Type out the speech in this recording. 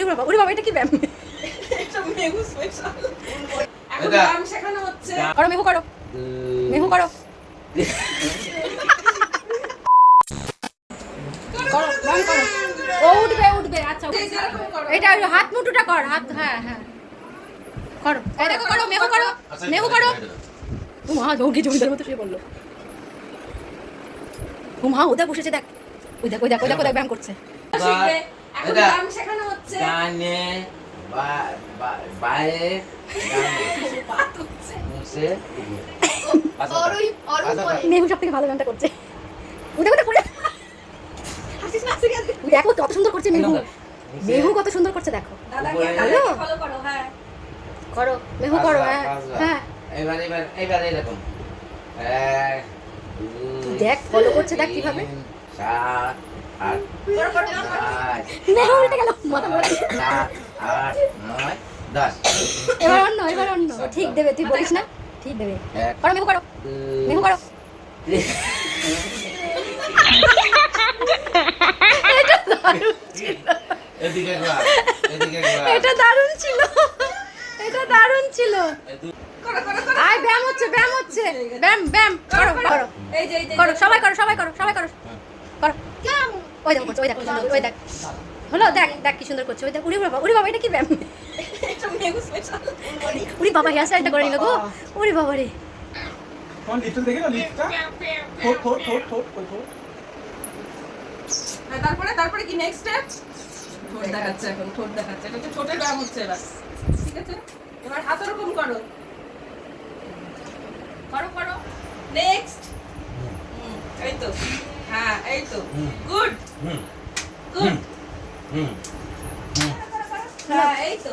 উড়ি বাবা উড়ি বাবা এটা কি ব্যায়াম? এটা মেঘু স্পেশাল এখন এটা- ব্যায়াম শেখানো হচ্ছে। করো মেহু করো। মেহু করো। করো ব্যায়াম করো। ও উঠবে উঠবে। আচ্ছা। এটা হাত মুঠোটা কর হাত হ্যাঁ হ্যাঁ। করো দেখো করো মেহু করো। মেহু করো। জমিদার মতো মা ওটা বসেছে দেখ। ওই দেখ ওই দেখ ওই দেখ ওই দেখ ব্যায়াম করছে। শিখবে এখন এটা- ব্যায়াম শেখানো হচ্ছে কানে বা- বা- বায়ে মুছে। মেহু সব থেকে ভালো গানটা করছে। দেখো করে হাসিস না সিরিয়াস দেখো কত সুন্দর করছে মেহু। মেহু কত সুন্দর করছে দেখো। করো হ্যাঁ। করো মেহু করো হ্যাঁ। পাঁচবার, হ্যাঁ। এবার এবার এবার এরকম। এক দুই, দেখ ফলো করছে দেখ কীভাবে। আট মেহু উল্টে গেল। মাথা এবার অন্য এবার অন্য। ঠিক দেবে তুই বলিস না? ঠিক দেবে। করো মেহু করো। মেহু করো। এটা দারুণ ছিল। এটা দারুণ ছিল। আয় ব্যায়াম হচ্ছে ব্যায়াম হচ্ছে। ব্যায়াম ব্যায়াম। করো করো এই যে করো সবাই করো সবাই করো সবাই করো। করো। ওই দেখো করছে ওই দেখো। ওই দেখ। হলো দেখ দেখ কি সুন্দর করছে। ওই দেখ উড়ি বাবা উড়ি বাবা এটা কি ব্যায়াম? মেঘু স্পেশাল উড়ি বাবা হেয়ার স্টাইলটা করে নিল গো। উড়ি বাবা রে। তোমার লিফট দেখে না ঠোঁট ঠোঁট ঠোঁট ওই ঠোঁট। হ্যাঁ, তারপরে তারপরে কি নেক্সট স্টেপ ঠোঁট দেখাচ্ছে এখন ঠোঁট দেখাচ্ছে। এটা হচ্ছে ঠোঁটের ব্যায়াম হচ্ছে এবার। ঠিক আছে? এবার হাত ওরকম করো। করো করো। নেক্সট এই তো। হ্যাঁ এই তো। গুড হুম, গুড হ্যাঁ এই তো।